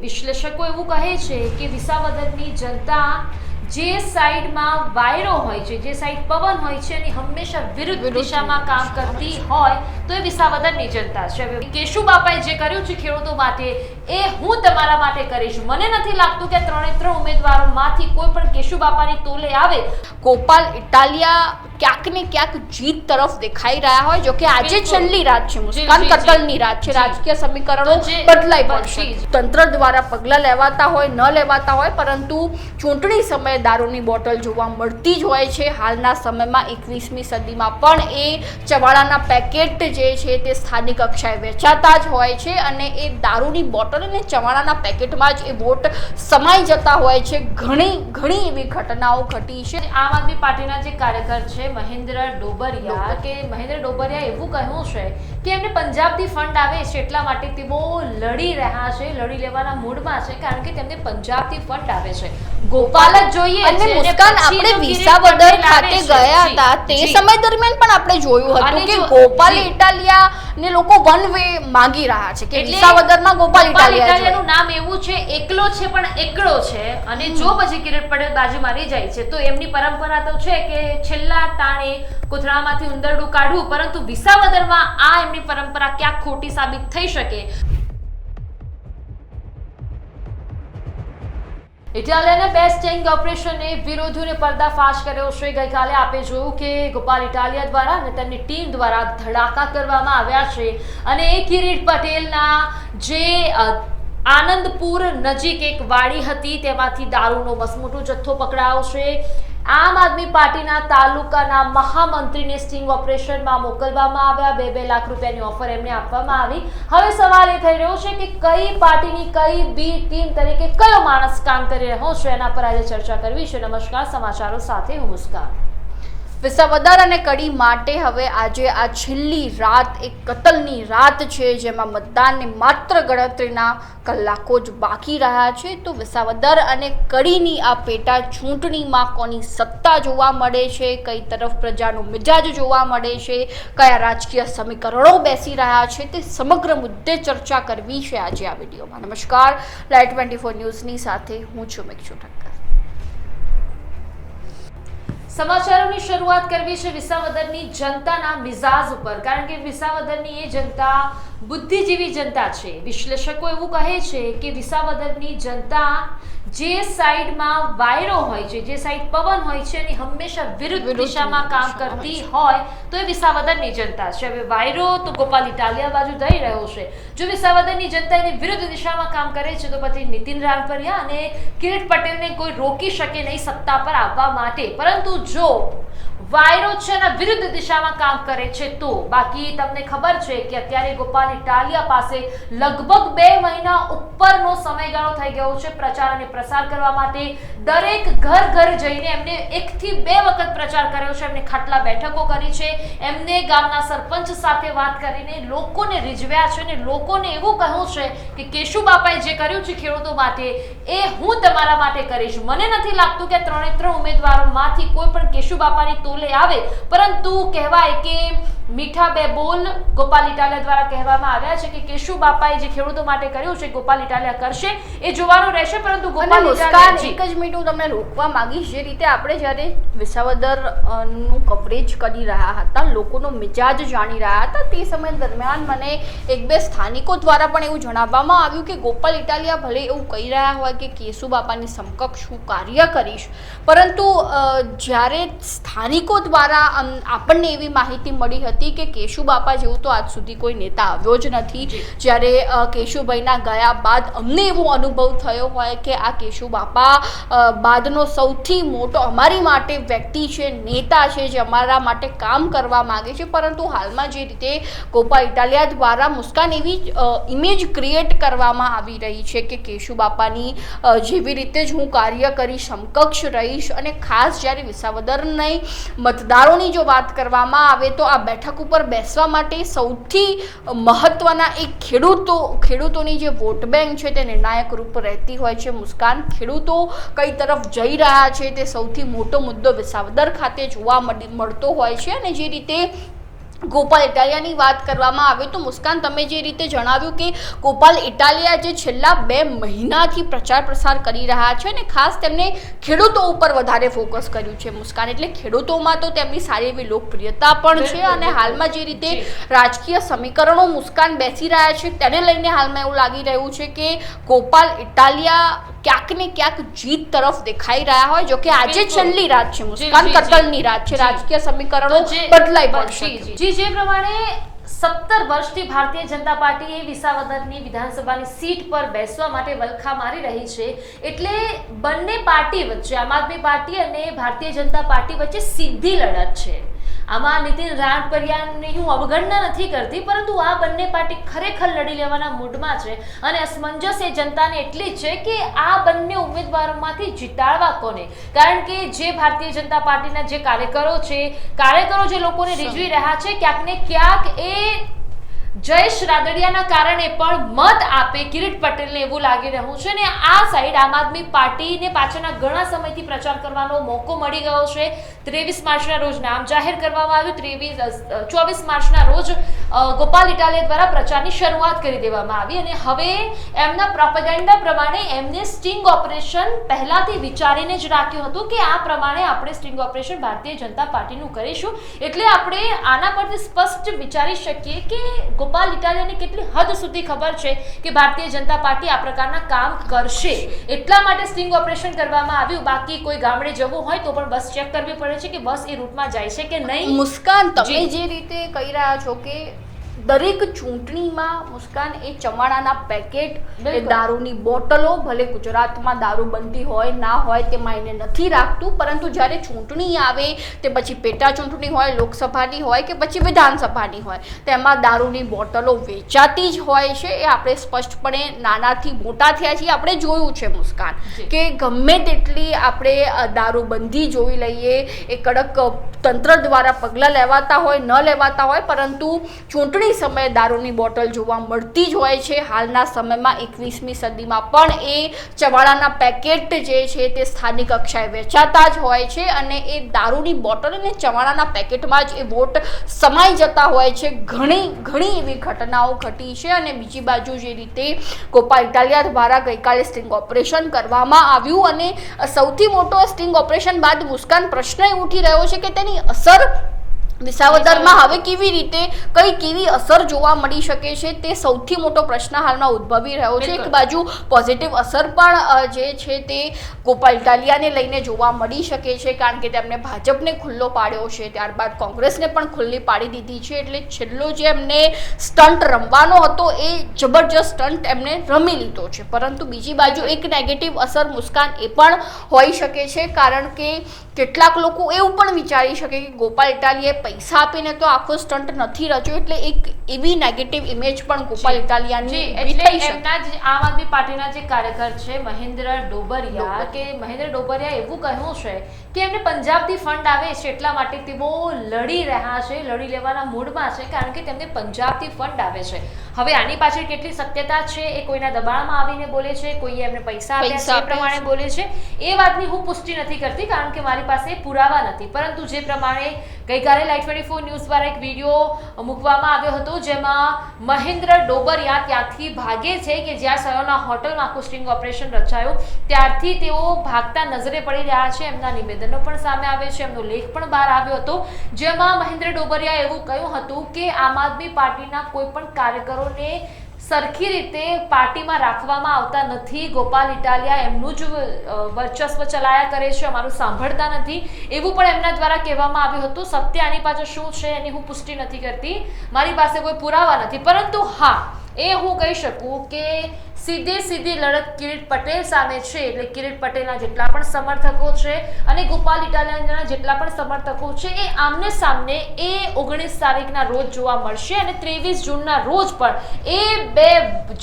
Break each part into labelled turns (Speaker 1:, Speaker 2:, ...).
Speaker 1: વિશ્લેષકો એવું કહે છે કે વિસાવદરની જનતા જે સાઈડમાં વાયરો હોય છે જે સાઈડ પવન હોય છે એની હંમેશા વિરુદ્ધ
Speaker 2: વિરુદ્ધ
Speaker 1: દિશામાં કામ કરતી હોય તો એ વિસાવદનની જનતા છે. કેશુ બાપાએ જે કર્યું છે ખેડૂતો માટે એ હું તમારા માટે કરીશ. મને નથી લાગતું કે ત્રણે ત્રણ ઉમેદવારોમાંથી કોઈ પણ કેશુ બાપાની તોલે આવે.
Speaker 2: ગોપાલ ઇટાલિયા ક્યાંક ને ક્યાંક જીત તરફ દેખાઈ રહ્યા હોય જો કે આજે છેલ્લી રાત છે મુસ્કાન. કતલની રાત છે. રાજકીય સમીકરણો બદલાઈ પડશે. તંત્ર દ્વારા પગલાં લેવાતા હોય ન લેવાતા હોય પરંતુ ચૂંટણી સમયે દારૂની બોટલ જોવા મળતી જ હોય છે. હાલના સમયમાં એકવીસમી સદીમાં પણ એ ચવાળાના પેકેટ જે છે તે સ્થાનિક કક્ષાએ વેચાતા જ હોય છે અને એ દારૂની બોટલ અને ચવાણાના પેકેટમાં જ એ વોટ સમાઈ જતા હોય છે. ઘણી ઘણી એવી ઘટનાઓ ઘટી છે.
Speaker 1: આમ આદમી પાર્ટીના જે કાર્યકર છે મહેન્દ્ર ડોબરિયા કે મહેન્દ્ર ડોબરિયા એવું કહ્યું છે કે એમને પંજાબથી ફંડ આવે છે એટલા માટે તેઓ લડી રહ્યા છે લડી લેવાના મૂડમાં છે કારણ કે તેમને પંજાબથી ફંડ આવે છે. ગોપાલ જ જોઈએ
Speaker 2: અને મુસ્કાન આપણે વિસાવદર ખાતે ગયા હતા તે સમય દરમિયાન પણ આપણે જોયું હતું કે ગોપાલ ઇટાલિયા ને લોકો વન વે માંગી રહ્યા છે કે વિસાવદરમાં ગોપાલ
Speaker 1: ઇટાલિયાનું નામ એવું છે એકલો છે પણ એકડો છે અને જો પછી કિરીટ પટેલ બાજુમાં રહી જાય છે તો એમની પરંપરા તો છે કે છેલ્લા તાણે કોથળામાંથી ઉંદરડું કાઢવું પરંતુ વિસાવદરમાં આ એમની પરંપરા ક્યાંક ખોટી સાબિત થઈ શકે. ઇટાલિયાના બે સ્ટિંગ ઓપરેશને વિરોધીઓને પર્દાફાશ કર્યો. છે ગઈકાલે આપે જોયું કે ગોપાલ ઇટાલિયા દ્વારા અને તેમની ટીમ દ્વારા ધડાકા કરવામાં આવ્યા છે. અને એ કિરીટ પટેલના જે આનંદપુર નજીક એક વાડી હતી, તેમાંથી દારૂનો મસમોટો જથ્થો પકડાયો છે. આમ આદમી પાર્ટીના તાલુકાના મહામંત્રીને સ્ટિંગ ઓપરેશનમાં મોકલવામાં આવ્યા. બે બે લાખ રૂપિયાની ઓફર એમને આપવામાં આવી. હવે સવાલ એ થઈ રહ્યો છે કે કઈ પાર્ટીની કઈ બી ટીમ તરીકે કયો માણસ કામ કરી રહ્યો છે? એના પર આજે ચર્ચા કરવી છે. નમસ્કાર, સમાચારો સાથે હું મુસ્કાન.
Speaker 2: વિસાવદર અને કડી માટે હવે આજે આ છેલ્લી રાત, એક કતલની રાત છે, જેમાં મતદાનને માત્ર ગણતરીના કલાકો જ બાકી રહ્યા છે. તો વિસાવદર અને કડીની આ પેટા ચૂંટણીમાં કોની સત્તા જોવા મળે છે? કઈ તરફ પ્રજાનો મિજાજ જોવા મળે છે? કયા રાજકીય સમીકરણો બેસી રહ્યા છે? તે સમગ્ર મુદ્દે ચર્ચા કરવી છે આજે આ વિડીયોમાં. નમસ્કાર. લાઈટ ટ્વેન્ટી ફોર ન્યૂઝની સાથે હું છું મેક્ષુ ઠક્કર.
Speaker 1: સમાચારોની શરૂઆત કરવી છે વિસાવદરની જનતાના મિજાજ ઉપર. કારણ કે વિસાવદરની એ જનતા બુદ્ધિજીવી જનતા છે. વિશ્લેષકો એવું કહે છે કે વિસાવદરની જનતા જે સાઈડમાં વાયરો હોય છે જે સાઈડ પવન હોય છે એની હંમેશા વિરુદ્ધ દિશામાં કામ કરતી હોય તો એ વિસાવદરની જનતા છે. હવે વાયરો તો ગોપાલ ઇટાલિયા બાજુ થઈ રહ્યો છે. જો વિસાવદરની જનતા એની વિરુદ્ધ દિશામાં કામ કરે છે તો પછી નીતિન રાણપરિયા અને કિરીટ પટેલને કોઈ રોકી શકે નહીં સત્તા પર આવવા માટે. પરંતુ જો વાયરો છે એના વિરુદ્ધ દિશામાં કામ કરે છે તો બાકી તમને ખબર છે કે અત્યારે ગોપાલ ઇટાલિયા પાસે લગભગ બે મહિના ઉપરનો સમયગાળો થઈ ગયો છે પ્રચાર અને પ્રસાર કરવા માટે. દરેક ઘર ઘર જઈને એમને એકથી બે વખત પ્રચાર કર્યો છે. એમને ખાટલા બેઠકો કરી છે. એમને ગામના સરપંચ સાથે વાત કરીને લોકોને રીઝવ્યા છે અને લોકોને એવું કહ્યું છે કે કેશુ બાપાએ જે કર્યું છે ખેડૂતો માટે, એ હું તમારા માટે કરીશ. મને નથી લાગતું કે ત્રણે ત્રણ ઉમેદવારોમાંથી કોઈ પણ કેશુ બાપાની તોલે આવે પરંતુ કહેવાય કે મીઠા બે બોલ ગોપાલ ઇટાલિયા દ્વારા કહેવામાં આવ્યા છે કે કેશુ બાપાએ જે ખેડૂતો માટે કર્યું છે ગોપાલ ઇટાલિયા કરશે એ જોવાનું રહેશે પરંતુ ગોપાલ
Speaker 2: મુસ્કાન
Speaker 1: ઇટાલિયા
Speaker 2: એક જ મિનિટ હું તમને રોકવા માંગીશ. જે રીતે આપણે જ્યારે વિસાવદરનું કવરેજ કરી રહ્યા હતા લોકોનો મિજાજ જાણી રહ્યા હતા તે સમય દરમિયાન મને એક બે સ્થાનિકો દ્વારા પણ એવું જણાવવામાં આવ્યું કે ગોપાલ ઇટાલિયા ભલે એવું કહી રહ્યા હોય કે કેશુ બાપાની સમકક્ષ હું કાર્ય કરીશ પરંતુ જ્યારે સ્થાનિકો દ્વારા આપણને એવી માહિતી મળી હતી કે કેશુ બાપા જેવું તો આજ સુધી કોઈ નેતા આવ્યો જ નથી. જ્યારે કેશુભાઈના ગયા બાદ અમને એવો અનુભવ થયો હોય કે આ કેશુ બાપા બાદનો સૌથી મોટો અમારી માટે વ્યક્તિ છે નેતા છે જે અમારા માટે કામ કરવા માગે છે. પરંતુ હાલમાં જે રીતે કોપા ઇટાલિયા દ્વારા મુસ્કાન એવી ઇમેજ ક્રિએટ કરવામાં આવી રહી છે કે કેશુ બાપાની જેવી રીતે જ હું કાર્ય કરી સમકક્ષ રહીશ અને ખાસ જ્યારે વિસાવદરની મતદારોની જો વાત કરવામાં આવે તો આ બેઠક ઉપર બેસવા માટે સૌથી મહત્વના એક ખેડૂતો, ખેડૂતોની જે વોટ બેંક છે તે નિર્ણાયક રૂપ રહેતી હોય છે. મુસ્કાન, ખેડૂતો કઈ તરફ જઈ રહ્યા છે તે સૌથી મોટો મુદ્દો વિસાવદર ખાતે જોવા મળી- મળતો હોય છે અને જે રીતે ગોપાલ ઇટાલિયાની વાત કરવામાં આવે તો મુસ્કાન તમે જે રીતે જણાવ્યું કે ગોપાલ ઇટાલિયા જે છેલ્લા બે મહિનાથી પ્રચાર પ્રસાર કરી રહ્યા છે ને ખાસ તેમણે ખેડૂતો ઉપર વધારે ફોકસ કર્યું છે મુસ્કાન. એટલે ખેડૂતોમાં તો તેમની સારી એવી લોકપ્રિયતા પણ છે અને હાલમાં જે રીતે રાજકીય સમીકરણો મુસ્કાન બેસી રહ્યા છે તેને લઈને હાલમાં એવું લાગી રહ્યું છે કે ગોપાલ ઇટાલિયા ક્યાંક ને ક્યાંક જીત તરફ દેખાઈ રહ્યા હોય જો કે આજે. છેલ્લી રાત છે મુસ્કાન. કતલની રાત છે રાજકીય સમીકરણો બદલાઈ
Speaker 1: જી. જી જે પ્રમાણે સત્તર વર્ષથી ભારતીય જનતા પાર્ટી એ વિસાવદરની વિધાનસભાની સીટ પર બેસવા માટે વલખા મારી રહી છે એટલે બંને પાર્ટી વચ્ચે આમ આદમી પાર્ટી અને ભારતીય જનતા પાર્ટી વચ્ચે સીધી લડત છે આમાં નીતિન રાણપરિયાની હું અવગણના નથી કરતી, પરંતુ આ બંને પાર્ટી ખરેખર લડી લેવાના મૂડમાં છે અને અસમંજસ એ જનતાને એટલી છે કે આ બંને ઉમેદવારોમાંથી જીતાડવા કોને? કારણ કે જે ભારતીય જનતા પાર્ટીના જે કાર્યકરો છે, કાર્યકરો જે લોકોને રીઝવી રહ્યા છે ક્યાંક ને ક્યાંક એ જયેશ રાદડિયાના કારણે પણ મત આપે કિરીટ પટેલને એવું લાગી રહ્યું છે ને આ સાઈડ આમ આદમી પાર્ટીને પાછળના ઘણા સમયથી પ્રચાર કરવાનો મોકો મળી ગયો છે. ત્રેવીસ માર્ચના રોજ નામ જાહેર કરવામાં આવ્યું. ત્રેવીસ ચોવીસ માર્ચના રોજ ગોપાલ ઇટાલિયા દ્વારા પ્રચારની શરૂઆત કરી દેવામાં આવી અને હવે એમના પ્રોપેગેન્ડા પ્રમાણે એમને સ્ટિંગ ઓપરેશન પહેલાથી વિચારીને જ રાખ્યું હતું કે આ પ્રમાણે આપણે સ્ટિંગ ઓપરેશન ભારતીય જનતા પાર્ટીનું કરીશું. એટલે આપણે આના પરથી સ્પષ્ટ વિચારી શકીએ કે ગોપાલ ઇટાલિયાને કેટલી હદ સુધી ખબર છે કે ભારતીય જનતા પાર્ટી આ પ્રકારના કામ કરશે? એટલા માટે સ્ટિંગ ઓપરેશન કરવામાં આવ્યું. બાકી કોઈ ગામડે જવું હોય તો પણ બસ ચેક કરવી પડે છે કે બસ એ રૂટમાં જાય છે કે નહીં?
Speaker 2: મુસ્કાન તમે
Speaker 1: જે
Speaker 2: રીતે કહી રહ્યા છો કે દરેક ચૂંટણીમાં મુસ્કાન એ ચવાણાના પેકેટ એ દારૂની બોટલો ભલે ગુજરાતમાં દારૂ બનતી હોય ના હોય તેમાં એને નથી રાખતું. પરંતુ જ્યારે ચૂંટણી આવે તે પછી પેટા ચૂંટણી હોય લોકસભાની હોય કે પછી વિધાનસભાની હોય તેમાં દારૂની બોટલો વેચાતી જ હોય છે. એ આપણે સ્પષ્ટપણે નાનાથી મોટા થયા છીએ. આપણે જોયું છે મુસ્કાન કે ગમે તેટલી આપણે દારૂબંધી જોઈ લઈએ એ કડક તંત્ર દ્વારા પગલાં લેવાતા હોય ન લેવાતા હોય પરંતુ ચૂંટણી સમયે દારૂની બોટલ જોવા મળતી જ હોય છે. હાલના સમયમાં એકવીસમી સદીમાં પણ એ ચવાળાના પેકેટ જે છે તે સ્થાનિક કક્ષાએ વેચાતા જ હોય છે અને એ દારૂની બોટલ અને ચવાળાના પેકેટમાં જ એ વોટ સમાઈ જતા હોય છે. ઘણી ઘણી એવી ઘટનાઓ ઘટી છે અને બીજી બાજુ જે રીતે ગોપાલ ઇટાલિયા દ્વારા ગઈકાલે સ્ટિંગ ઓપરેશન કરવામાં આવ્યું અને સૌથી મોટો સ્ટિંગ ઓપરેશન બાદ મુસ્કાન પ્રશ્ન એ ઉઠી રહ્યો છે કે તેની અસર વિસાવદરમાં હવે કેવી રીતે કઈ કેવી અસર જોવા મળી શકે છે તે સૌથી મોટો પ્રશ્ન હાલમાં ઉદ્ભવી રહ્યો છે. એક બાજુ પોઝિટિવ અસર પણ જે છે તે ગોપાલ ઇટાલિયાને લઈને જોવા મળી શકે છે કારણ કે તેમણે ભાજપને ખુલ્લો પાડ્યો છે. ત્યારબાદ કોંગ્રેસને પણ ખુલ્લી પાડી દીધી છે. એટલે છેલ્લો જે એમને સ્ટન્ટ રમવાનો હતો એ જબરજસ્ત સ્ટન્ટ એમને રમી લીધો છે. પરંતુ બીજી બાજુ એક નેગેટિવ અસર મુસ્કાન એ પણ હોઈ શકે છે કારણ કે કેટલાક લોકો એવું પણ વિચારી શકે કે ગોપાલ ઇટાલીએ પૈસા આપીને તો આખો સ્ટન્ટ નથી રચ્યો એટલે એક એવી નેગેટિવ ઇમેજ પણ ગોપાલ. ઇટાલિયાની
Speaker 1: એટલે એમના જ આમ આદમી પાર્ટીના જે કાર્યકર છે મહેન્દ્ર ડોબરિયા કે મહેન્દ્ર ડોબરિયા એવું કહ્યું છે કે એમને પંજાબથી ફંડ આવે છે એટલા માટે તેઓ લડી રહ્યા છે લડી લેવાના મૂડમાં છે કારણ કે તેમને પંજાબથી ફંડ આવે છે. હવે આની પાછળ કેટલી સત્યતા છે એ કોઈના દબાણમાં આવીને બોલે છે કોઈએ એમને પૈસા આપ્યા એ પ્રમાણે બોલે છે. એ વાતની હું પુષ્ટિ નથી કરતી કારણ કે મારી પાસે પુરાવા નથી. પરંતુ જે પ્રમાણે ગઈકાલે લાઈટ ટ્વેન્ટી ફોર ન્યૂઝ દ્વારા એક વીડિયો મૂકવામાં આવ્યો હતો જેમાં મહેન્દ્ર ડોબરિયા ત્યાંથી ભાગે છે કે જ્યાં સયોના હોટલમાં આખું સ્ટિંગ ઓપરેશન રચાયું. ત્યારથી તેઓ ભાગતા નજરે પડી રહ્યા છે. એમના નિવેદનો પણ સામે આવે છે. એમનો લેખ પણ બહાર આવ્યો હતો. જેમાં મહેન્દ્ર ડોબરિયા એવું કહ્યું હતું કે આમ આદમી પાર્ટીના કોઈ પણ કાર્યકરોને સરખી રીતે પાર્ટીમાં રાખવામાં આવતા નથી. ગોપાલ ઇટાલિયા એમનું જ વર્ચસ્વ ચલાયા કરે છે, અમારું સાંભળતા નથી. એવું પણ એમના દ્વારા કહેવામાં આવ્યું હતું. સત્ય આની પાછળ શું છે એની હું પુષ્ટિ નથી કરતી. મારી પાસે કોઈ પુરાવા નથી. પરંતુ હા, એ હું કહી શકું કે સીધે સીધી લડત કિરીટ પટેલ સામે છે. એટલે કિરીટ પટેલના જેટલા પણ સમર્થકો છે અને ગોપાલ ઇટાલિયાના જેટલા પણ સમર્થકો છે એ આમને સામને એ ઓગણીસ તારીખના રોજ જોવા મળશે અને ત્રેવીસ જૂનના રોજ પણ એ બે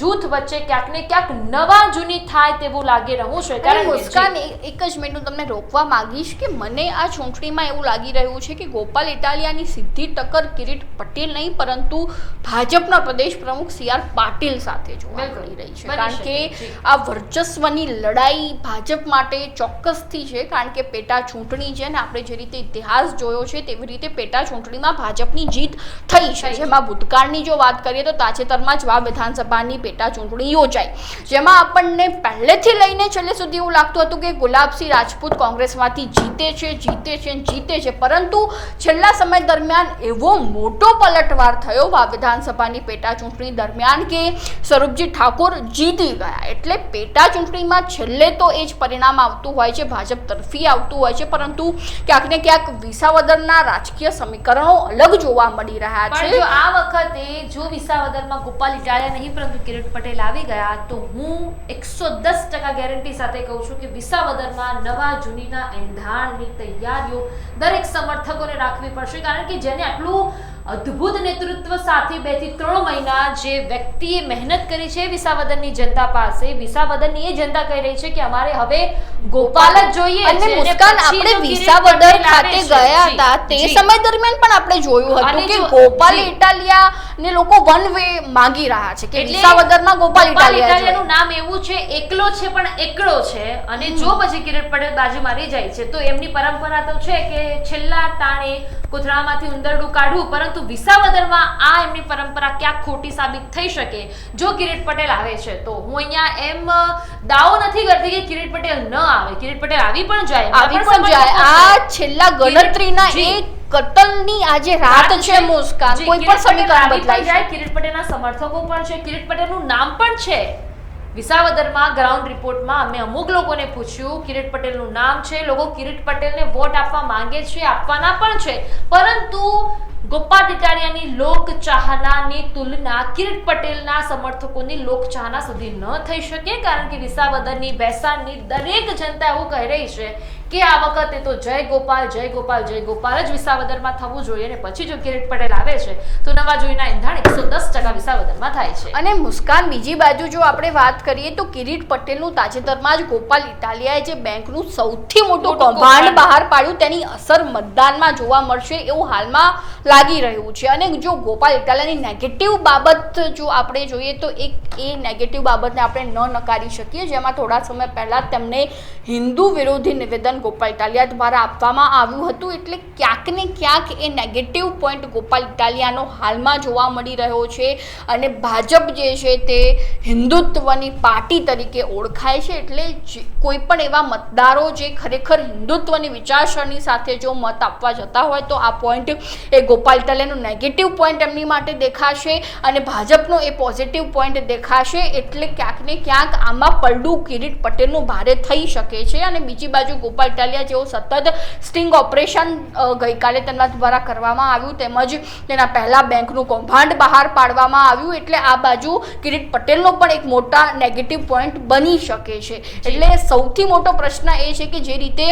Speaker 1: જૂથ વચ્ચે ક્યાંક ને ક્યાંક નવા જૂની થાય તેવું લાગી રહ્યું છે. કારણ
Speaker 2: મુસ્કાન એક જ મિનિટ હું તમને રોકવા માંગીશ કે મને આ ચૂંટણીમાં એવું લાગી રહ્યું છે કે ગોપાલ ઇટાલિયાની સીધી ટક્કર કિરીટ પટેલ નહીં પરંતુ ભાજપના પ્રદેશ પ્રમુખ સી આર પાટીલ સાથે જોવા. મળી રહી છે.
Speaker 1: બની
Speaker 2: કારણ કે આ વર્ચસ્વની લડાઈ ભાજપ માટે ચોક્કસથી છે કારણ કે પેટા ચૂંટણી છે ને આપણે જે રીતે ઇતિહાસ જોયો છે તેવી રીતે પેટા ચૂંટણીમાં ભાજપની જીત થઈ છે. જેમાં ભૂતકાળની જો વાત કરીએ તો તાજેતરમાં જ વા વિધાનસભાની પેટા ચૂંટણી યોજાઈ. જેમાં આપણને પહેલેથી લઈને છેલ્લે સુધી એવું લાગતું હતું કે ગુલાબસિંહ રાજપૂત કોંગ્રેસમાંથી જીતે છે જીતે છે જીતે છે. પરંતુ છેલ્લા સમય દરમિયાન એવો મોટો પલટવાર થયો વા વિધાનસભાની પેટા ચૂંટણી દરમિયાન કે સ્વરૂપજી ઠાકોર જીતી ગયા. એટલે પેટા ચૂંટણીમાં છેલ્લે તો એ જ પરિણામ આવતું હોય છે. ભાજપ તરફી આવતું હોય છે. પરંતુ ક્યાંક ને ક્યાંક વિસાવદરના રાજકીય સમીકરણો અલગ જોવા મળી રહ્યા છે.
Speaker 1: જો આ વખતે જો વિસાવદરમાં ગોપાલ ઇટાલિયા નહીં પરંતુ કિરીટ પટેલ આવી ગયા તો હું એકસો દસ ટકા ગેરંટી સાથે કહું છું કે વિસાવદરમાં નવા જૂનીના એંધાણની તૈયારીઓ દરેક સમર્થકોને રાખવી પડશે. કારણ કે જેને આટલું અદ્ભુત નેતૃત્વ સાથે બેથી ત્રણ મહિના જે વ્યક્તિએ મહેનત કરી છે વિસાવદનની જનતા પાસે વિસાવદનની એ જનતા કહી રહી છે કે અમારે હવે ગોપાલ જ જોઈએ
Speaker 2: અને મુસ્કાન આપણે વિસાવદર ખાતે ગયા હતા તે સમય દરમિયાન પણ આપણે જોયું હતું કે ગોપાલ ઇટાલિયા ને લોકો વન વે માંગી રહ્યા છે કે
Speaker 1: એટલે
Speaker 2: વિસાવદરમાં ગોપાલ ઇટાલિયા
Speaker 1: નું નામ એવું છે એકલો છે પણ એકલો છે અને જો પછી કિરીટ પટેલ બાજુ મારી જાય છે તો એમની પરંપરા તો છે કે છેલ્લા તાણે કોથળામાંથી ઉંદરડું કાઢવું પરંતુ વિસાવદરમાં આ એમની પરંપરા ક્યાંક ખોટી સાબિત થઈ શકે જો કિરીટ પટેલ આવે છે. તો હું અહીંયા એમ દાવો નથી કરતી કે કિરીટ પટેલ ન આવે. કિરીટ પટેલ આવી પણ જાય
Speaker 2: આવી
Speaker 1: પણ
Speaker 2: જાય. આ છેલ્લા ગણતરીના એક કતલની આજે રાત છે મુસ્કાન. કોઈ પણ સમીકરણ બદલાઈ
Speaker 1: જાય, કિરીટ પટેલના સમર્થકો પણ છે. કિરીટ પટેલનું નામ પણ છે. વિસાવદરમાં ગ્રાઉન્ડ રિપોર્ટમાં અમે અમુક લોકોને પૂછ્યું, કિરીટ પટેલનું નામ છે, લોકો કિરીટ પટેલને વોટ આપવા માંગે છે, આપવાના પણ છે. પરંતુ ગોપાલ ઇટાલિયાની લોક ચાહનાની તુલના કિરીટ પટેલના સમર્થકોની લોક ચાહના સુધી ન થઈ શકે, કારણ કે વિસાવદરની બેસાણની દરેક જનતા એવું કહી રહી છે કે આ વખતે તો જય ગોપાલ જય ગોપાલ જય ગોપાલ જ વિસાવદરમાં થવું જોઈએ અને પછી જો કિરીટ પટેલ આવે છે તો નવા જોઈના એંધાણ એકસો દસ ટકા વિસાવદરમાં થાય છે
Speaker 2: અને મુસ્કાન બીજી બાજુ જો આપણે વાત કરીએ તો કિરીટ પટેલનું તાજેતરમાં જ ગોપાલ ઇટાલિયાએ જે બેંકનું સૌથી મોટું કૌભાંડ. બહાર પાડ્યું તેની અસર મતદાનમાં જોવા મળશે એવું હાલમાં લાગી રહ્યું છે અને જો ગોપાલ ઇટાલિયાની નેગેટિવ બાબત જો આપણે જોઈએ તો એક એ નેગેટિવ બાબતને આપણે ન નકારી શકીએ જેમાં થોડા સમય પહેલાં તેમને હિન્દુ વિરોધી નિવેદન ગોપાલ ઇટાલિયા દ્વારા આપવામાં આવ્યું હતું એટલે ક્યાંક ને ક્યાંક એ નેગેટિવ પોઈન્ટ ગોપાલ ઇટાલિયાનો હાલમાં જોવા મળી રહ્યો છે અને ભાજપ જે છે તે હિન્દુત્વની પાર્ટી તરીકે ઓળખાય છે એટલે કોઈ પણ એવા મતદારો જે ખરેખર હિન્દુત્વની વિચારસરણી સાથે જો મત આપવા જતા હોય તો આ પોઈન્ટ એ ગોપાલ ઇટાલિયાનો નેગેટિવ પોઈન્ટ એમની માટે દેખાશે અને ભાજપનો એ પોઝિટિવ પોઈન્ટ દેખાશે એટલે ક્યાંક ને ક્યાંક આમાં પલડું કિરીટ પટેલનું ભારે થઈ શકે છે અને બીજી બાજુ ગોપાલ ઇટાલિયા જેઓ સતત સ્ટિંગ ઓપરેશન ગઈકાલે તેમના દ્વારા કરવામાં આવ્યું. તેમજ તેના પહેલા બેંકનું કૌભાંડ બહાર પાડવામાં આવ્યું. એટલે આ બાજુ કિરીટ પટેલનો પણ એક મોટા નેગેટિવ પોઈન્ટ બની શકે છે. એટલે સૌથી મોટો પ્રશ્ન એ છે કે જે રીતે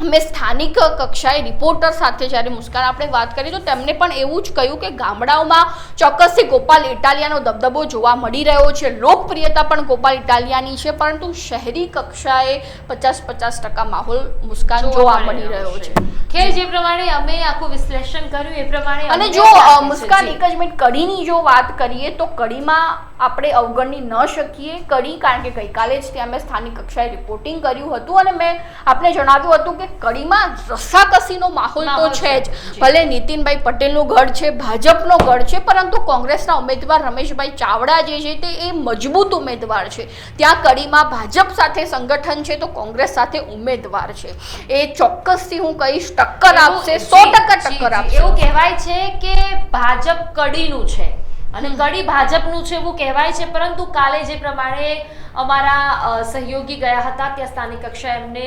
Speaker 2: મેં સ્થાનિક કક્ષાએ રિપોર્ટર સાથે જ્યારે મુસ્કાન આપણે વાત કરી તો તેમને પણ એવું જ કહ્યું કે ગામડાઓમાં ચોક્કસથી ગોપાલ ઇટાલિયાનો દબદબો જોવા મળી રહ્યો છે. લોકપ્રિયતા પણ ગોપાલ ઇટાલિયાની છે પરંતુ શહેરી કક્ષાએ પચાસ પચાસ ટકા માહોલ મુસ્કાન જોવા મળી રહ્યો છે.
Speaker 1: ખેર જે પ્રમાણે અમે આખું વિશ્લેષણ કર્યું એ પ્રમાણે
Speaker 2: અને જો મુસ્કાન એક જ મિનિટ કડીની જો વાત કરીએ તો કડીમાં આપણે અવગણી ન શકીએ. કડી કારણ કે ગઈકાલે જ ત્યાં મેં સ્થાનિક કક્ષાએ રિપોર્ટિંગ કર્યું હતું અને મેં આપને જણાવ્યું હતું કે કઢીમાં રસાકસીનો માહોલ તો છે જ. ભલે નીતિનભાઈ પટેલનું ગઢ છે ભાજપનો ગઢ છે પરંતુ કોંગ્રેસના ઉમેદવાર રમેશભાઈ ચાવડા જે છે તે એ મજબૂત ઉમેદવાર છે. ત્યાં કડીમાં ભાજપ સાથે સંગઠન છે તો કોંગ્રેસ સાથે ઉમેદવાર છે. એ ચોક્કસથી હું કહીશ ટક્કર આપશે સો ટકા ટક્કર. આપશે.
Speaker 1: એવું કહેવાય છે કે ભાજપ કડીનું છે. અને કડી ભાજપનું છે એવું કહેવાય છે પરંતુ કાલે જે પ્રમાણે અમારા સહયોગી ગયા હતા ત્યાં સ્થાનિક કક્ષાએ એમને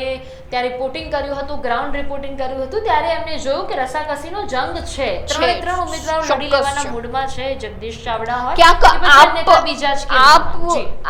Speaker 1: ત્યાં રિપોર્ટિંગ કર્યું હતું ગ્રાઉન્ડ રિપોર્ટિંગ કર્યું હતું ત્યારે એમને જોયું કે રસાકસીનો જંગ છે. ત્રણે ત્રણ ઉમેદવારો લડી લેવાના મૂડમાં છે જગદીશ ચાવડા હોય.
Speaker 2: ક્યાંક આપ
Speaker 1: બીજા જ
Speaker 2: આપ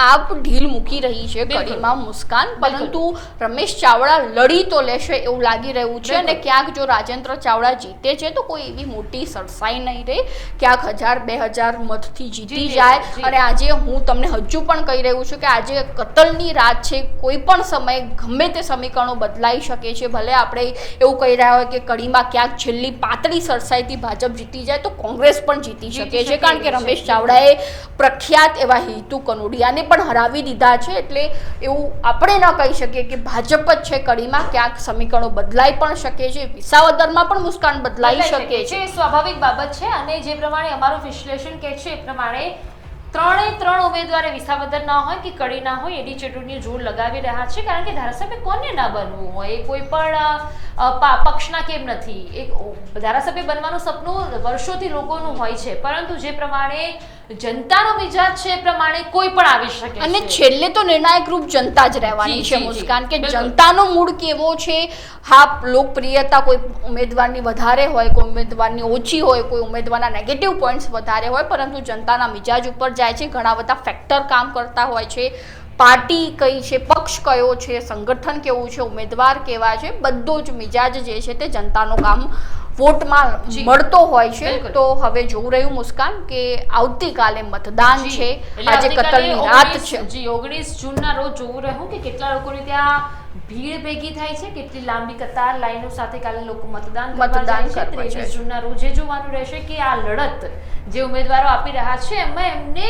Speaker 2: આપ ઢીલ મૂકી રહી છે. કડીમાં મુસ્કાન પરંતુ રમેશ ચાવડા લડી તો લેશે એવું લાગી રહ્યું છે અને ક્યાંક જો રાજેન્દ્ર ચાવડા જીતે છે તો કોઈ એવી મોટી સરસાઈ નહીં રહે. ક્યાંક હજાર બે હજાર મતથી જીતી જાય. અને આજે હું તમને હજુ પણ કહી રહ્યું છું કે આજે કતલની રાત છે કોઈ પણ સમયે ગમે તે સમીકરણો બદલાઈ શકે છે ભલે આપણે એવું કહી રહ્યા હોય કે કડીમાં ક્યાંક છેલ્લી પાતળી સરસાઈથી ભાજપ જીતી જાય તો કોંગ્રેસ પણ જીતી શકે છે કારણ કે રમેશ ચાવડાએ પ્રખ્યાત એવા હિતુ કનોડિયાને પણ હરાવી દીધા છે એટલે એવું આપણે ન કહી શકીએ કે ભાજપ જ છે કડીમાં ક્યાંક સમીકરણો બદલાઈ પણ શકે છે વિસાવદરમાં પણ મુસ્કાન બદલાઈ શકે છે.
Speaker 1: સ્વાભાવિક બાબત છે અને જે પ્રમાણે અમારું વિશ્લેષણ કહે છે એ પ્રમાણે ત્રણે ત્રણ ઉમેદવારે વિસાવદર ના હોય કે કડી ના હોય, એડી ચટુની જોર લગાવી રહ્યા છે. કારણ કે ધારાસભ્ય કોને ના બનવું હોય? એ કોઈ પણ પક્ષના કેમ નથી? એક ધારાસભ્ય બનવાનું સપનું વર્ષોથી લોકોનું હોય છે. પરંતુ જે પ્રમાણે જનતાનો મિજાજ છે એ પ્રમાણે કોઈ પણ આવી શકે
Speaker 2: અને છેલ્લે તો નિર્ણાયક રૂપ જનતા જ રહેવાની છે. મુસ્કાન કે જનતાનો મૂડ કેવો છે? હા લોકપ્રિયતા કોઈ ઉમેદવારની વધારે હોય કોઈ ઉમેદવારની ઓછી હોય કોઈ ઉમેદવારના નેગેટિવ પોઈન્ટ્સ વધારે હોય પરંતુ જનતાના મિજાજ ઉપર જાય છે ઘણા બધા ફેક્ટર કામ કરતા હોય છે. પાર્ટી કઈ છે પક્ષ કયો છે સંગઠન કેવું છે ઉમેદવાર કેવા છે બધો જ મિજાજ જે છે તે જનતાનું કામ વોટમાં મળતો હોય છે તો હવે જોવું રહ્યું મુસ્કાન કે આવતીકાલે મતદાન. છે. આજે કતલની રાત છે.
Speaker 1: જી ઓગણીસ જૂનના રોજ જોવું રહ્યું કે કેટલા લોકોની ત્યાં ભીડ ભેગી થાય છે કેટલી લાંબી કતાર લાઈનો સાથે કાલે લોકો મતદાન
Speaker 2: મતદાન.
Speaker 1: 23 જૂનના રોજ જોવાનું રહેશે કે આ લડત જે ઉમેદવારો આપી રહ્યા છે એમાં એમને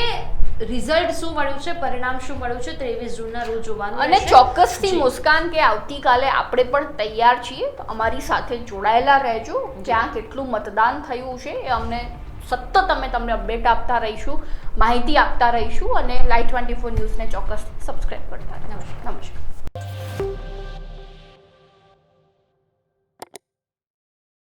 Speaker 1: રિઝલ્ટ શું મળ્યું છે પરિણામ શું મળ્યું છે ત્રેવીસ જૂનના રોજ જોવાનું
Speaker 2: અને ચોક્કસથી મુસ્કાન કે આવતીકાલે આપણે પણ તૈયાર છીએ. અમારી સાથે જોડાયેલા રહેજો. જ્યાં કેટલું મતદાન થયું છે એ અમને સતત અમે તમને અપડેટ આપતા રહીશું માહિતી આપતા રહીશું અને લાઈટ ટ્વેન્ટી ફોર ન્યૂઝને ચોક્કસ સબસ્ક્રાઈબ કરતા
Speaker 1: નમસ્કાર.
Speaker 2: નમસ્કાર.